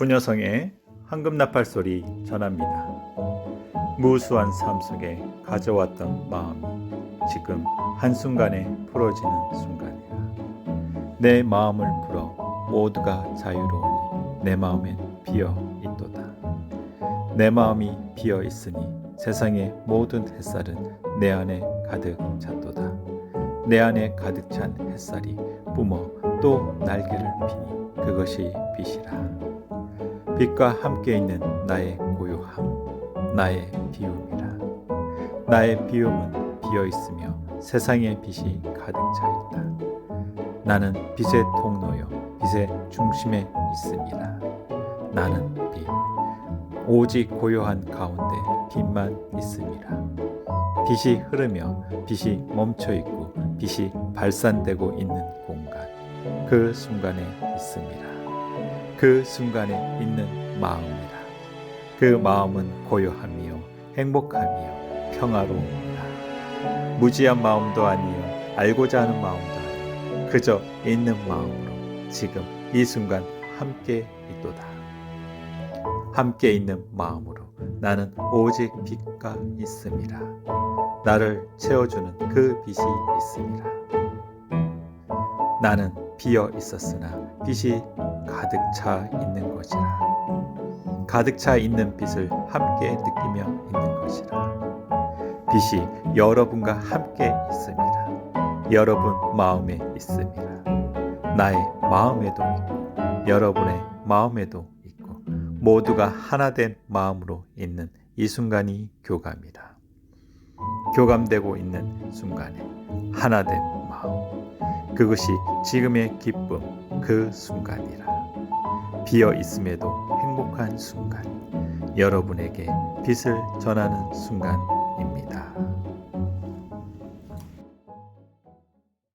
구녀성의 황금 나팔 소리 전합니다. 무수한 삶 속에 가져왔던 마음이 지금 한순간에 풀어지는 순간이라. 내 마음을 풀어 모두가 자유로우니 내 마음엔 비어 있도다. 내 마음이 비어 있으니 세상의 모든 햇살은 내 안에 가득 찼도다. 내 안에 가득 찬 햇살이 뿜어 또 날개를 피니 그것이 빛이라. 빛과 함께 있는 나의 고요함, 나의 비움이라. 나의 비움은 비어 있으며 세상의 빛이 가득 차 있다. 나는 빛의 통로요, 빛의 중심에 있습니다. 나는 빛, 오직 고요한 가운데 빛만 있습니다. 빛이 흐르며 빛이 멈춰 있고 빛이 발산되고 있는 공간, 그 순간에 있습니다. 그 순간에 있는 마음이라. 그 마음은 고요하며 행복하며 평화로움이라. 무지한 마음도 아니요 알고자 하는 마음도 아니요 그저 있는 마음으로 지금 이 순간 함께 있도다. 함께 있는 마음으로 나는 오직 빛과 있음이라. 나를 채워주는 그 빛이 있음이라. 나는 비어 있었으나 빛이 가득 차 있는 것이라. 가득 차 있는 빛을 함께 느끼며 있는 것이라. 빛이 여러분과 함께 있습니다. 여러분 마음에 있습니다. 나의 마음에도 있고 여러분의 마음에도 있고 모두가 하나 된 마음으로 있는 이 순간이 교감이다. 교감되고 있는 순간에 하나 된 마음. 그것이 지금의 기쁨 그 순간이라. 비어 있음에도 행복한 순간. 여러분에게 빛을 전하는 순간입니다.